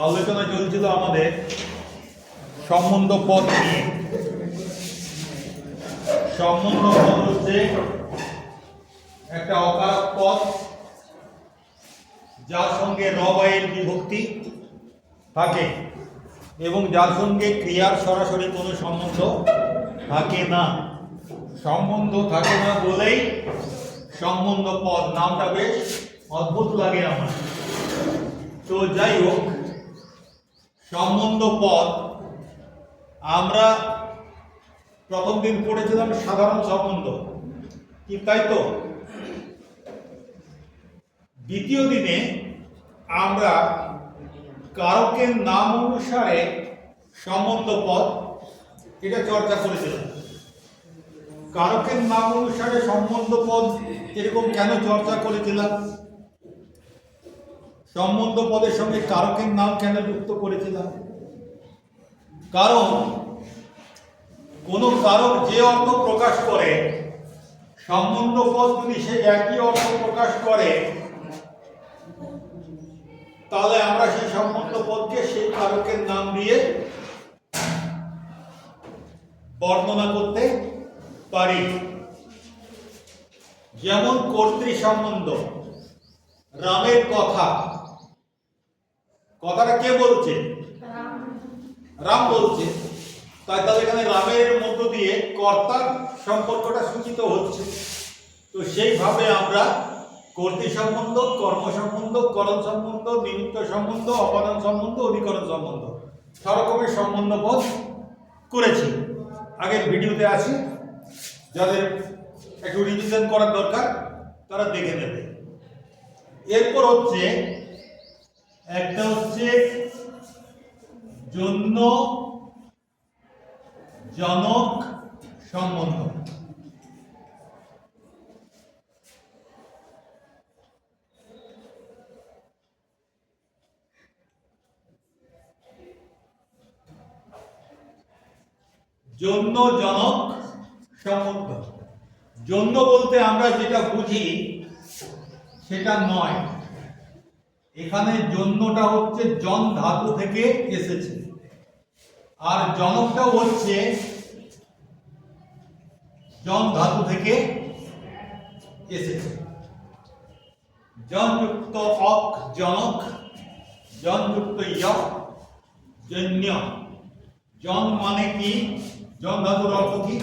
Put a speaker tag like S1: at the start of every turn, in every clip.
S1: আলোচনা চলছিল আমাদের সম্বন্ধ পদ নিয়ে। সম্বন্ধ পদ হচ্ছে একটা অকারক পদ, যার সঙ্গে রবাইয়ের বিভক্তি থাকে এবং যার সঙ্গে ক্রিয়ার সরাসরি কোনো সম্বন্ধ থাকে না। সম্বন্ধ থাকে না বলেই সম্বন্ধ পদ নামটা বেশ অদ্ভুত লাগে আমার। তো যাই হোক সম্বন্ধ পদ আমরা প্রথম দিন পড়েছিলাম সাধারণ সম্বন্ধ। কি তাই তো? দ্বিতীয় দিনে আমরা কারকের নাম অনুসারে সম্বন্ধ পদ এটা চর্চা করেছিলাম। কারকের নাম অনুসারে সম্বন্ধ পদ এরকম কেন চর্চা করেছিলাম? সম্বন্ধ পদের সঙ্গে কারকের নাম কেন যুক্ত করেছিলাম? কারণ কোন কারক যে অর্থ প্রকাশ করে সম্বন্ধ পদ যদি সে একই অর্থ প্রকাশ করে, তাহলে আমরা সেই সম্বন্ধ পদকে সেই কারকের নাম দিয়ে বর্ণনা করতে পারি। যেমন কর্তৃ সম্বন্ধ, রামের কথা কথাটা কে বলছে? রাম বলছে। তাই তাহলে এখানে রামের মধ্য দিয়ে কর্তার সম্পর্কটা সূচিত হচ্ছে। তো সেইভাবে আমরা কর্তৃ সম্বন্ধ, কর্ম সম্বন্ধ, করণ সম্বন্ধ, নিমিত্ত সম্বন্ধ অপাদান সম্বন্ধ, অধিকরণ সম্বন্ধ সব রকমের সম্বন্ধ বোধ করেছি। আগের ভিডিওতে আছে। যাদের একটু রিভিশন করার দরকার, তারা দেখে নেবে। এরপর হচ্ছে একটা হচ্ছে জন্য জনক সম্বন্ধ। জন্য জনক সম্বন্ধ। জন্য বলতে আমরা যেটা বুঝি, সেটা নয়। এখানে জন্যটা হচ্ছে জন ধাতু থেকে এসেছে। আর জনকটা হচ্ছে জন ধাতু থেকে এসেছে। জনযুক্ত অক, জনক, জনযুক্ত ইয় জন্য। জন মানে কি? জন ধাতুর অর্থ কি?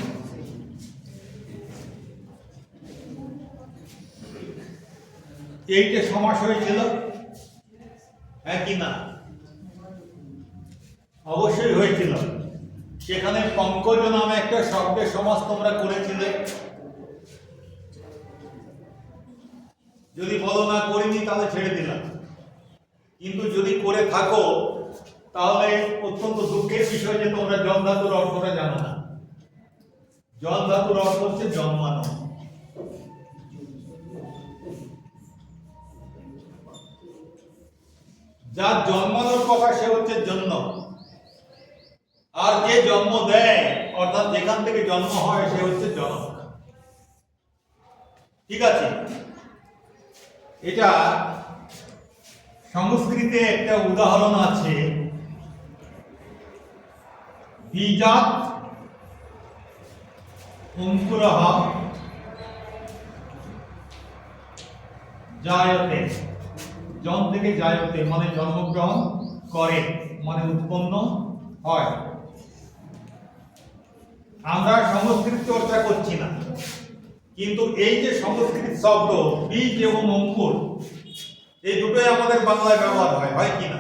S1: এইটা সমাস হয়েছিল। হ্যাঁ কি না? অবশ্যই হয়েছিল। সেখানে পঙ্কজ নামে একটা শব্দের সমাস তোমরা করেছিলে। যদি বলো না করিনি, তাহলে ছেড়ে দিলাম। কিন্তু যদি করে থাকো, তাহলে অত্যন্ত দুঃখের বিষয় যে তোমরা জল ধাতুর অর্থটা জানো না। জল ধাতুর অর্থ হচ্ছে জন্মানো। যার জন্মানোর কথা সে হচ্ছে জন্য। আর যে জন্ম দেয়, অর্থাৎ যেখান থেকে জন্ম হয়, সে হচ্ছে জনক ঠিক আছে? এটা সংস্কৃতে একটা উদাহরণ আছে। বীজাত অঙ্কুরহ জায়তে জন থেকে জায়তে মানে জন্মগ্রহণ করে মানে উৎপন্ন হয়। আমরা সংস্কৃত চর্চা করছি না। কিন্তু এই যে সংস্কৃত শব্দ, বীজ এবং অঙ্কুর, এই দুটোই আমাদের বাংলায় ব্যবহার হয় হয় কি না?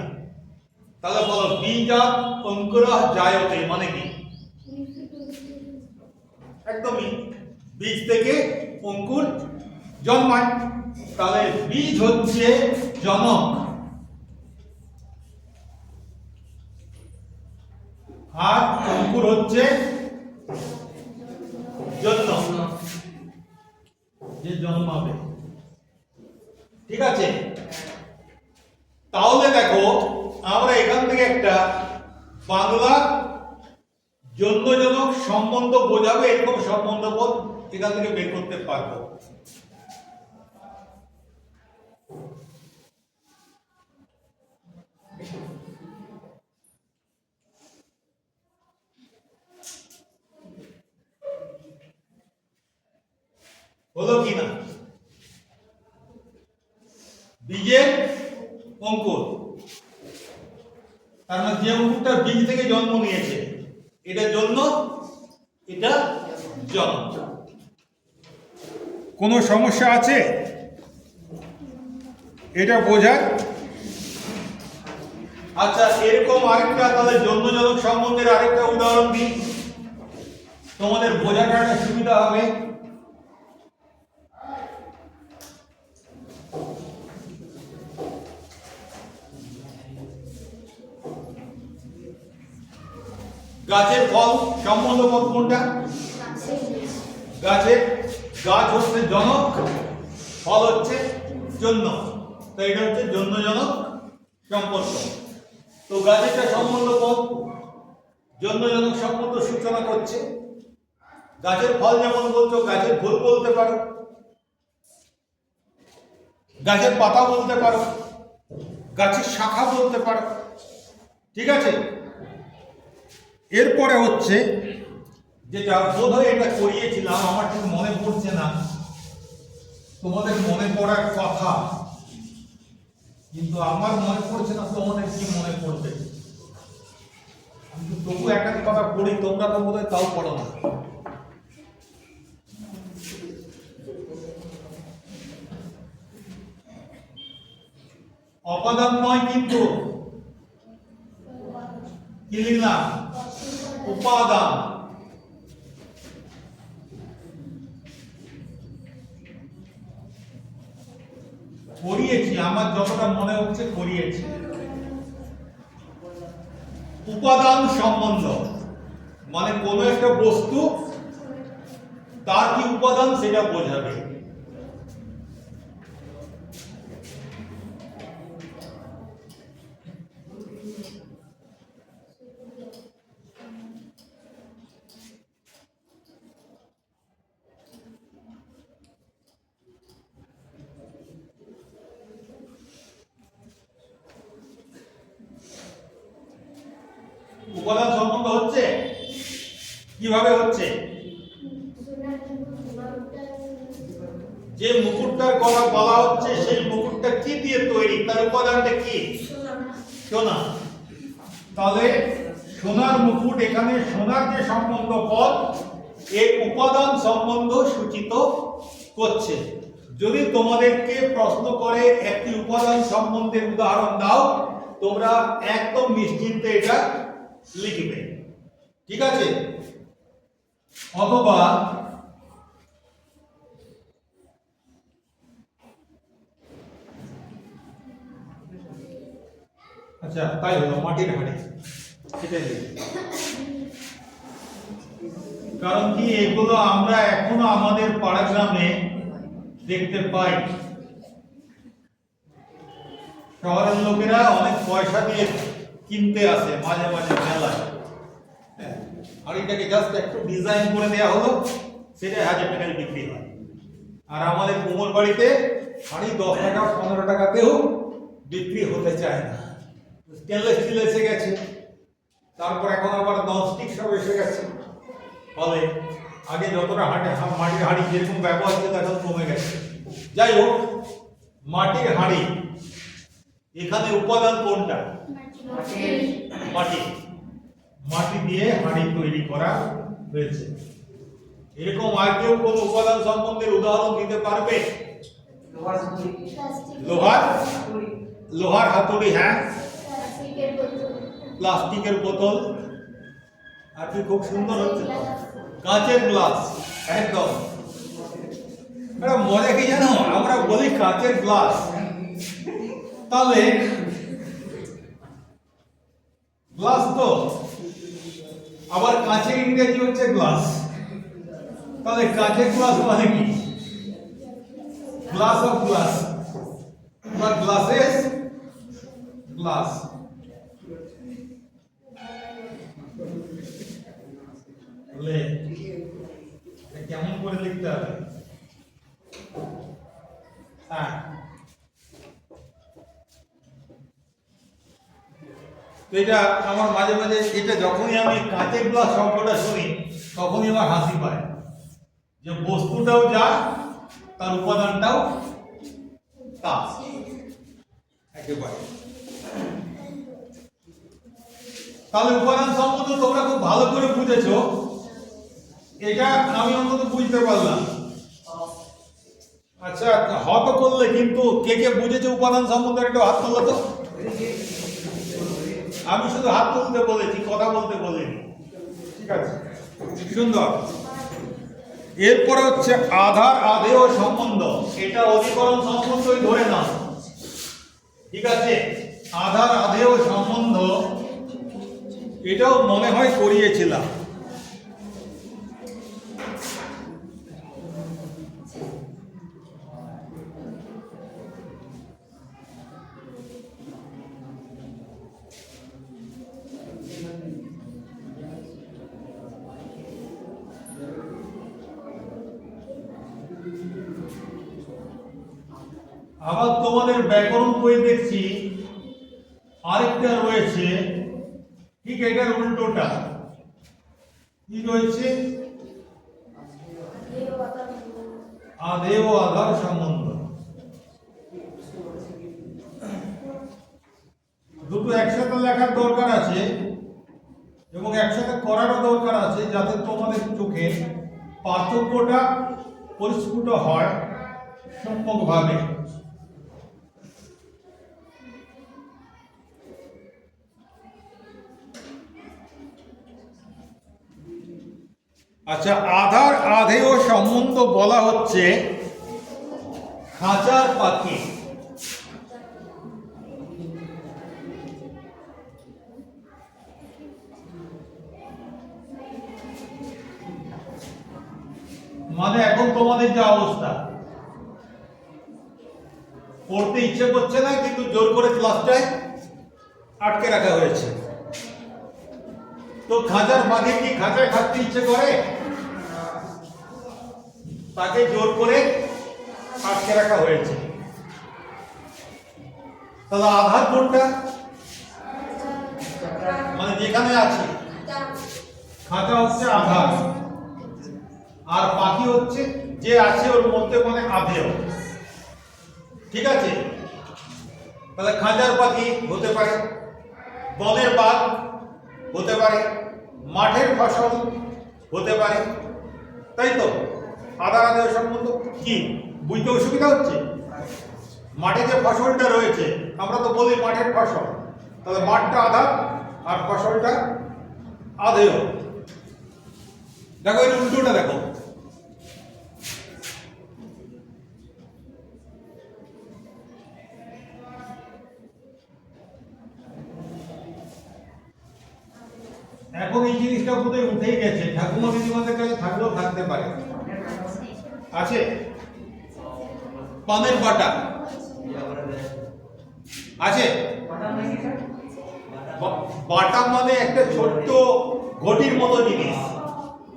S1: তাহলে বলো বীজাত অঙ্কুর জায়তে মানে কি? একদমই। বীজ থেকে অঙ্কুর জন্মায়। তাহলে বীজ হচ্ছে জনক। আর অঙ্কুর হচ্ছে যে জন্মাবে ঠিক আছে? তাহলে দেখো, আমরা এখান থেকে একটা বাংলা জন্মজনক সম্বন্ধ বোঝাবে, এরকম সম্বন্ধ বোধ এখান থেকে বের করতে পারব হলো কি না বীজের অঙ্কুর তার মানে যে অঙ্কুরটা বীজ থেকে জন্ম নিয়েছে এটা জন্য এটা জন্ম কোনো সমস্যা আছে? এটা বোঝার? আচ্ছা এরকম আরেকটা তাহলে জন্মজনক সম্বন্ধের আরেকটা উদাহরণ দিই। তোমাদের বোঝাটা একটা সুবিধা হবে। গাছের ফল সম্বন্ধ পদ কোনটা? গাছের গাছ হচ্ছে জনক, ফল হচ্ছে জন্য। তো এটা হচ্ছে জন্যজনক সম্পর্ক। তো গাছেরটা সম্বন্ধ পদ জন্যজনক সম্বন্ধ সূচনা করছে। গাছের ফল যেমন বলছো, গাছের ফুল বলতে পারো। গাছের পাতা বলতে পারো। গাছের শাখা বলতে পারো। ঠিক আছে? এরপরে হচ্ছে যেটা বোধ হয় এটা করিয়েছিলাম, আমার ঠিক মনে পড়ছে না। তোমাদের মনে পড়ার কথা। কিন্তু আমার মনে পড়ছে না, তোমাদের কি মনে পড়বে? তবু একটা কথা পড়ি তোমরা তো বোধ তাও পড়ো না। অপাদান নয় কিন্তু। কি লিখলাম? উপাদান করিয়েছি, আমার যতটা মনে হচ্ছে করিয়েছি। উপাদান সম্বন্ধ মানে কোনো একটা বস্তু, তার কি উপাদান সেটা বোঝাবে। উপাদান সম্পর্ক হচ্ছে? কীভাবে হচ্ছে? যে মুকুটটার কথা বলা হচ্ছে, সেই মুকুটটা কি দিয়ে তৈরি? তার উপাদানটা কি? সোনা। তাহলে সোনার মুকুট এখানে সোনার যে সম্বন্ধ পদ এই উপাদান সম্বন্ধ সূচিত করছে। যদি তোমাদেরকে প্রশ্ন করে একটি উপাদান সম্বন্ধের উদাহরণ দাও, তোমরা একদম নিশ্চিন্তে এটা লিখবে। ঠিক আছে? অথবা আচ্ছা তাই হলো, মাটির হাড়ি। সেটাই কারণ কি, এগুলো আমরা এখনও আমাদের পাড়া গ্রামে দেখতে পাই। শহরের লোকেরা অনেক পয়সা দিয়ে কিনতে আসে মাঝে মাঝে মেলায়। হ্যাঁ, হাড়িটাকে জাস্ট একটু ডিজাইন করে দেওয়া হলো সেটা হাজার টাকায় বিক্রি হয়। আর আমাদের কোমর বাড়িতে হাড়ি দশ টাকা পনেরো টাকাতেও বিক্রি হতে চায় না। স্টেনলেস স্টিল এসে গেছে। তারপর এখন আবার ননস্টিক সব এসে গেছে। ফলে আগে যতটা হাঁটে মাটির হাঁড়ি যেরকম ব্যবহার ছিল এখন কমে গেছে। যাই হোক মাটির হাঁড়ি এখানে উপাদান কোনটা? মাটি। মাটি। দিয়ে হাঁড়ি তৈরি করা হয়েছে। এরকম আর কেউ কোন উপাদান সম্বন্ধের উদাহরণ দিতে পারবে? লোহার লোহার? হাতুড়ি। হ্যাঁ। প্লাস্টিকের বোতল। আর কি খুব সুন্দর হচ্ছে। কাঁচের গ্লাস একদম। একটা মজা কি জানো? আমরা বলি কাঁচের গ্লাস। তাহলে গ্লাস তো। আবার কাঁচের ইংরেজি হচ্ছে গ্লাস। তাহলে কাঁচের গ্লাস মানে কি? Glass of glass. বা গ্লাসেস গ্লাস। কেমন করে লিখতে হবে হ্যাঁ তো এটা আমার মাঝে মাঝে এটা যখনই আমি কাঁচের গ্লাস শব্দটা শুনি, তখনই আমার হাসি পায়। যে বস্তুটাও যা তার উপাদানটাও তা একেবারে। তাহলে উপাদান সম্বন্ধে তোমরা খুব ভালো করে বুঝেছ। এটা আমি অন্তত বুঝতে পারলাম। আচ্ছা হত করলে কিন্তু কে কে বুঝেছে উপাদান সম্বন্ধে একটু হাত তুললো তো। আমি শুধু হাত তুলতে বলেছি কথা বলতে বলিনি। ঠিক আছে। সুন্দর। এরপরে হচ্ছে আধার আধেয় সম্বন্ধ। এটা অধিকরণ সম্বন্ধই ধরে না ঠিক আছে? আধার আধেয় সম্বন্ধ এটাও মনে হয় করিয়েছিলাম আবার তোমাদের ব্যাকরণ বই দেখছি আরেকটা রয়েছে ঠিক এটার উল্টোটা। কি রয়েছে? আদেও আধার সম্বন্ধ। দুটো একসাথে লেখার দরকার আছে এবং একসাথে করারও দরকার আছে যাতে তোমাদের চোখে পার্থক্যটা পরিস্ফুট হয় সম্যকভাবে আচ্ছা আধার আধেয় সম্বন্ধ বলা হচ্ছে খাঁচার পাখি। মানে এখন তোমাদের যে অবস্থা। পড়তে ইচ্ছে করছে না, কিন্তু জোর করে ক্লাসটায় আটকে রাখা হয়েছে। তো খাঁচার পাখি কি খাঁচায় থাকতে ইচ্ছে করে? তাকে জোর করে আটকে রাখা হয়েছে। তাহলে আধার কোনটা মানে যেখানে আছে খাঁচা হচ্ছে আধার। আর পাখি হচ্ছে যে আছে ওর মধ্যে মানে আধেয় ঠিক আছে? তাহলে খাঁচার পাখি হতে পারে, বনের বাঘ হতে পারে, মাঠের ফসল হতে পারে, তাই তো? আধার আধার সম্বন্ধ কি? বুঝতে অসুবিধা হচ্ছে? মাঠে যে ফসলটা রয়েছে, আমরা তো বলি মাঠের ফসল। তাহলে মাঠটা আধার আর ফসলটা আধেয়। দেখো এর উল্টোটা দেখো। এখন এই জিনিসটা বোধহয় উঠেই গেছে। ঠাকুমা দিদিমাদের কাছে থাকলেও থাকতে পারে। আছে? পানের বাটা। আছে? বাটা মানে একটা ছোট্ট ঘটির মতো জিনিস।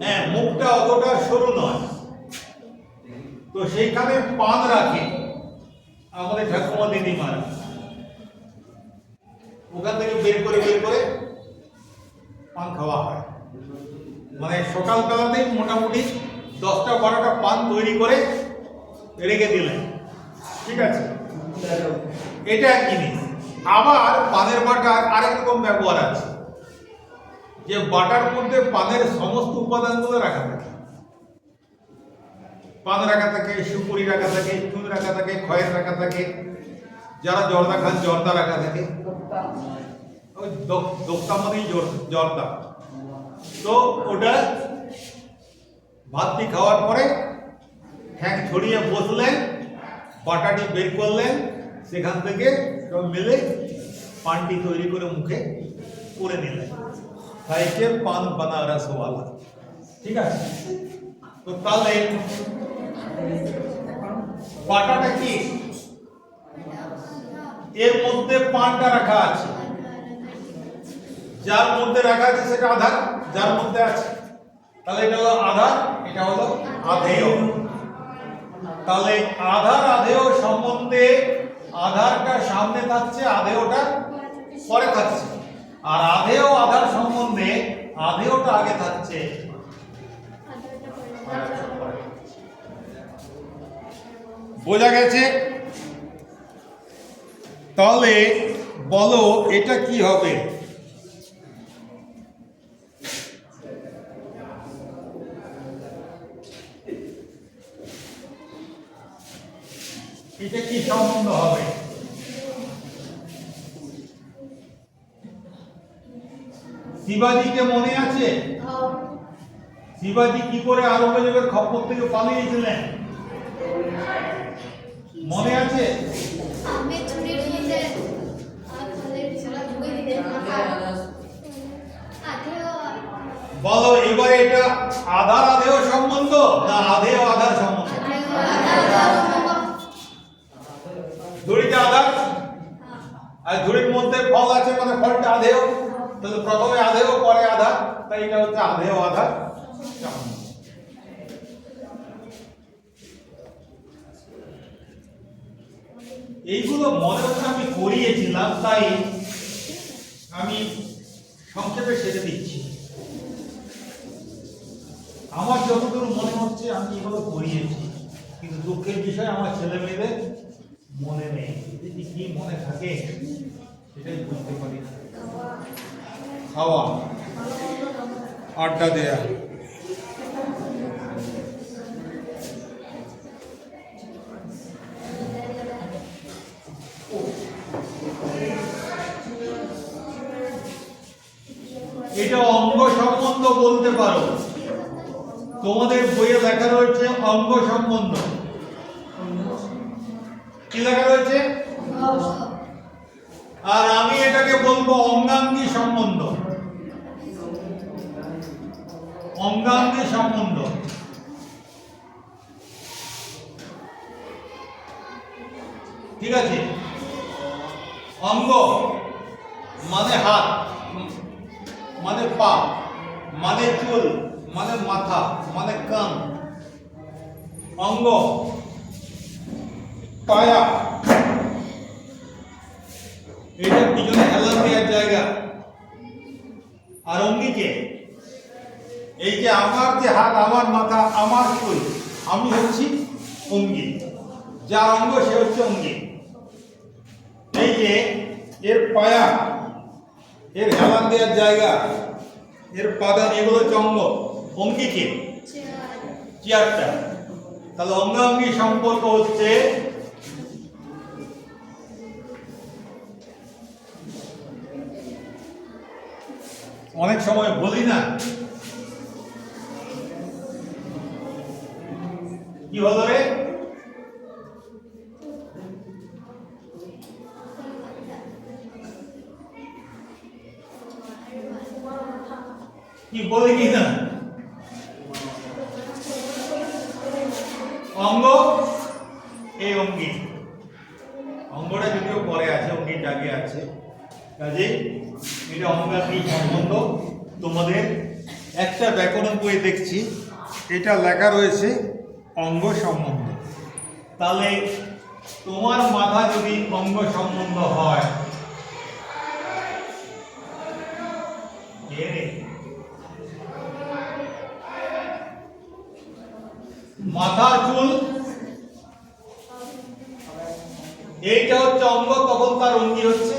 S1: হ্যাঁ মুখটা অতটা সরু নয়। তো সেইখানে পান রাখে। আমাদের ঠাকুমা দিদিমারা ওখান থেকে বের করে বের করে পান খাওয়া হয়। মানে সকালবেলাতেই মোটামুটি দশটা বারোটা পান তৈরি করে রেখে দিলেন। ঠিক আছে? এটা এক জিনিস। আবার পানের বাটার আরেক রকম ব্যবহার আছে। যে বাটার মধ্যে পানের সমস্ত উপাদানগুলো রাখা থাকে। পান রাখা থাকে, সুপুরি রাখা থাকে, চুন রাখা থাকে, খয়ের রাখা থাকে, যারা জর্দা খান, জর্দা রাখা থাকে। ওই দক- দোক্তা মানেই জর্দা। তো ওটা ভাতটি খাওয়ার পরে ঠ্যাং ছড়িয়ে বসলেন, বাটাটি বের করলেন, সেখান থেকে সব মিলে পানটি তৈরি করে মুখে করে নিলেন। খাইকে পান বানা রসওয়ালা ঠিক আছে? তো তাহলে বাটাটা কি? এর মধ্যে পানটা রাখা আছে। যার মধ্যে রাখা আছে সেটা আধার যার মধ্যে আছে তাহলে এটা হলো আধার, এটা হলো আধেয়। তাহলে আধার, আধেয় সম্বন্ধে আধারটা সামনে থাকছে, আধেয়টা পরে থাকছে। আর আধেয় আধার সম্বন্ধে আধেয়টা আগে থাকছে। বোঝা গেছে? তাহলে বলো এটা কি হবে? এটা কি সম্বন্ধ হবে? শিবাজিকে মনে আছে? শিবাজি কি করে আরঙ্গজেবের খপ্পর থেকে পালিয়েছিলেন? মনে আছে? বলো এবারে এটা আধার আধেয় সম্বন্ধ না আধেয় আধার সম্বন্ধ ধুড়িতে আধার আর ধুড়ির মধ্যে ফল আছে মানে ফলটা আধেও তাহলে প্রথমে আধেয়, পরে আধা। তাই এটা হচ্ছে আধেয়, আধা। এইগুলো মনে হচ্ছে আমি করিয়েছিলাম, তাই আমি সংক্ষেপে সেরে দিচ্ছি। আমার যতদূর মনে হচ্ছে আমি এগুলো করিয়েছি, কিন্তু দুঃখের বিষয় আমার ছেলে মেয়েদের মনে নেই। যদি কি মনে থাকে? সেটাই বুঝতে পারি। খাওয়া। আড্ডা দেয়া। এটা অঙ্গ সম্বন্ধ বলতে পারো। তোমাদের বইয়ে লেখা রয়েছে অঙ্গ সম্বন্ধ। লেখা রয়েছে? আর আমি এটাকে বলব অঙ্গাঙ্গী সম্বন্ধ। অঙ্গাঙ্গী সম্বন্ধ। ঠিক আছে? অঙ্গ মানে হাত মানে পা মানে চুল মানে মাথা মানে কান। অঙ্গ পায়া। এটা পিছনে হেলান দেওয়ার জায়গা। আর অঙ্গিকে এই যে আমার যে হাত আমার মাথা আমার চুল আমি হচ্ছি অঙ্গি। যার অঙ্গ সে হচ্ছে অঙ্গি। এই যে এর পায়া এর হেলান দেওয়ার জায়গা এর পাদান এগুলো হচ্ছে অঙ্গ। অঙ্গিকে? চেয়ারটা। তাহলে অঙ্গাঙ্গি সম্পর্ক হচ্ছে অনেক সময় বলি না। কি হলো রে? কি বলি কি না? এটা লেখা রয়েছে অঙ্গ সম্বন্ধ। তাহলে তোমার মাথা যদি অঙ্গ সম্বন্ধ হয়, কে রে? মাথা চুল? এইটা হচ্ছে অঙ্গ, তখন তার অঙ্গি হচ্ছে?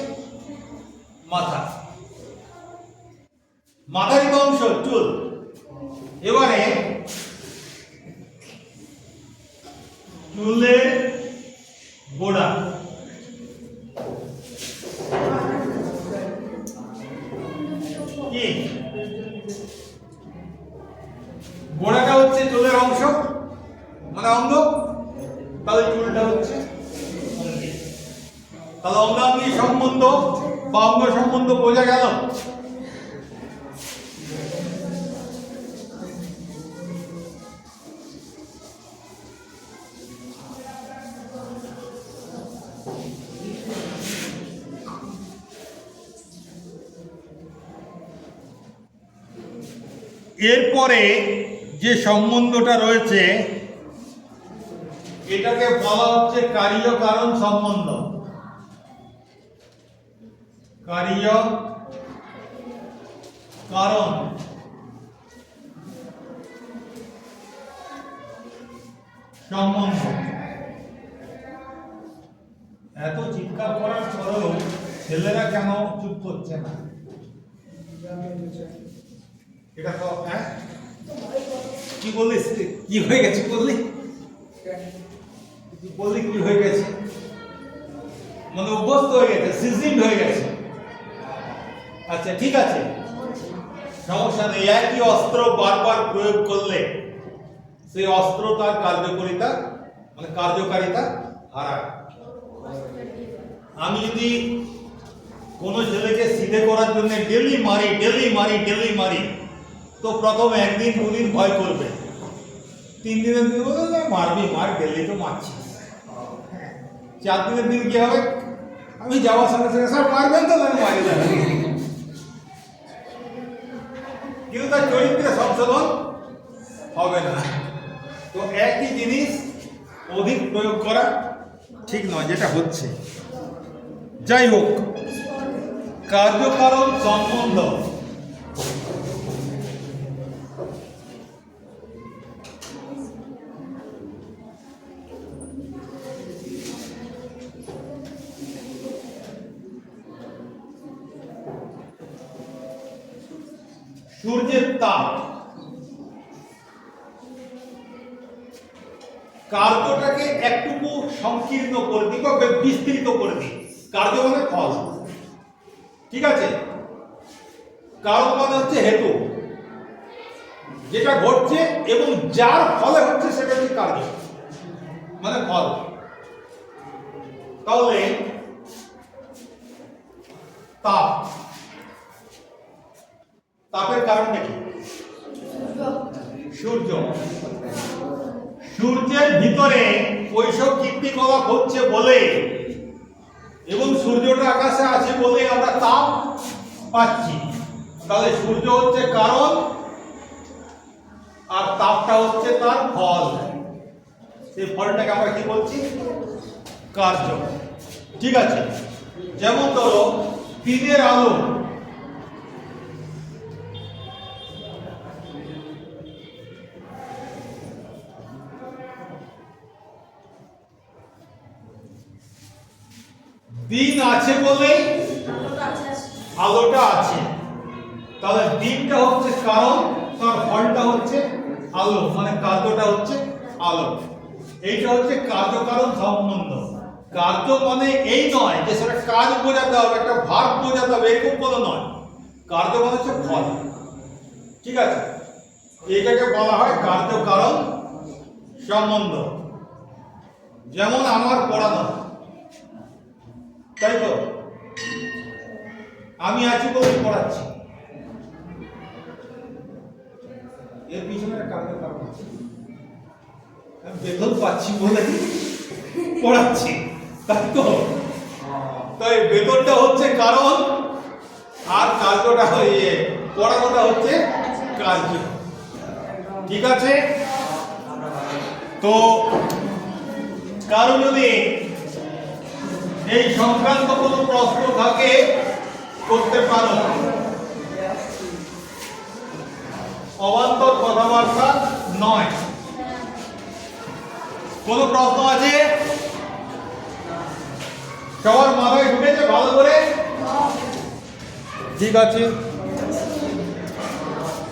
S1: এরপরে যে সম্বন্ধটা রয়েছে, এটাকে বলা হচ্ছে কারণ সম্বন্ধ। কার্য কারণ। সম্বন্ধ। এত চিৎকার করার পরেও ছেলেরা কেন চুপ করছে না? এটা তো হ্যাঁ? কি বলিস কি হয়ে গেছে বললি? বললি কি হয়ে গেছে? মানে অভ্যস্ত হয়ে গেছে সিজনিং হয়ে গেছে। আচ্ছা ঠিক আছে। সমস্যা নেই একই অস্ত্র বারবার প্রয়োগ করলে সেই অস্ত্র তার কার্যকারিতা মানে কার্যকারিতা হারায়। আমি যদি কোনো ছেলেকে সিধে করার জন্য ডেলি মারি ডেলি মারি ডেলি মারি তো প্রথম একদিন দুদিন ভয় করবে। তিন দিনের দিন বলবে মারবি, মার ডেলি তো মারছিস। চার দিনের দিন কি হবে? আমি যাওয়ার সঙ্গে সঙ্গে স্যার মারবেন তো মারি কিন্তু তার চরিত্রে সংশোধন হবে না। তো একই জিনিস অধিক প্রয়োগ করা ঠিক নয়, যেটা হচ্ছে। যাই হোক, কার্যকারণ সম্বন্ধ সূর্যের তাপ কার্যটাকে একটুকু সংকীর্ণ করে দিই বা বিস্তৃত করে দিই। কার্য মানে ফল। ঠিক আছে? কারণ মানে হচ্ছে হেতু। যেটা ঘটছে এবং যার ফলে হচ্ছে সেটা হচ্ছে কার্য। মানে ফল। তাহলে তাপ। তাপের কারণটা কি? সূর্য। সূর্যের ভিতরে ওইসব কীর্তিকলাপ হচ্ছে বলে এবং সূর্যটা আকাশে আছে বলে আমরা তাপ পাচ্ছি। তাহলে সূর্য হচ্ছে কারণ আর তাপটা হচ্ছে তার ফল। সেই ফলটাকে আমরা কি বলছি? কার্য। ঠিক আছে? যেমন ধরো দিনের আলো দিন আছে বলেই আলোটা আছে। তাহলে দিনটা হচ্ছে কারণ তার ফলটা হচ্ছে আলো মানে কার্যটা হচ্ছে আলো। এইটা হচ্ছে কার্যকারণ সম্বন্ধ। কার্য মানে এই নয় যে সেটা কাজ বোঝাতে হবে, একটা ভাগ বোঝাতে হবে, এরকম কোনো নয়। কার্য মানে হচ্ছে ফল। ঠিক আছে? এইটাকে বলা হয় কার্যকারণ সম্বন্ধ। যেমন আমার পড়ানো। তাই তো? আমি আছি বলে পড়াচ্ছি। এর পিছনে কারণ কারণ আছে। আমি বেতন পাচ্ছি বলে পড়াচ্ছি, তাই তো? তাই বেতনটা হচ্ছে কারণ, আর কার্যটা হয়ে পড়ানোটা হচ্ছে কার্য। ঠিক আছে? তো কারও যদি এই সংক্রান্ত কোনো প্রশ্ন থাকে, করতে পারো অবান্তর কথাবার্তা নয়। কোনো প্রশ্ন আছে? সবার মাথায় ঢুকেছে ভালো করে? ঠিক আছে।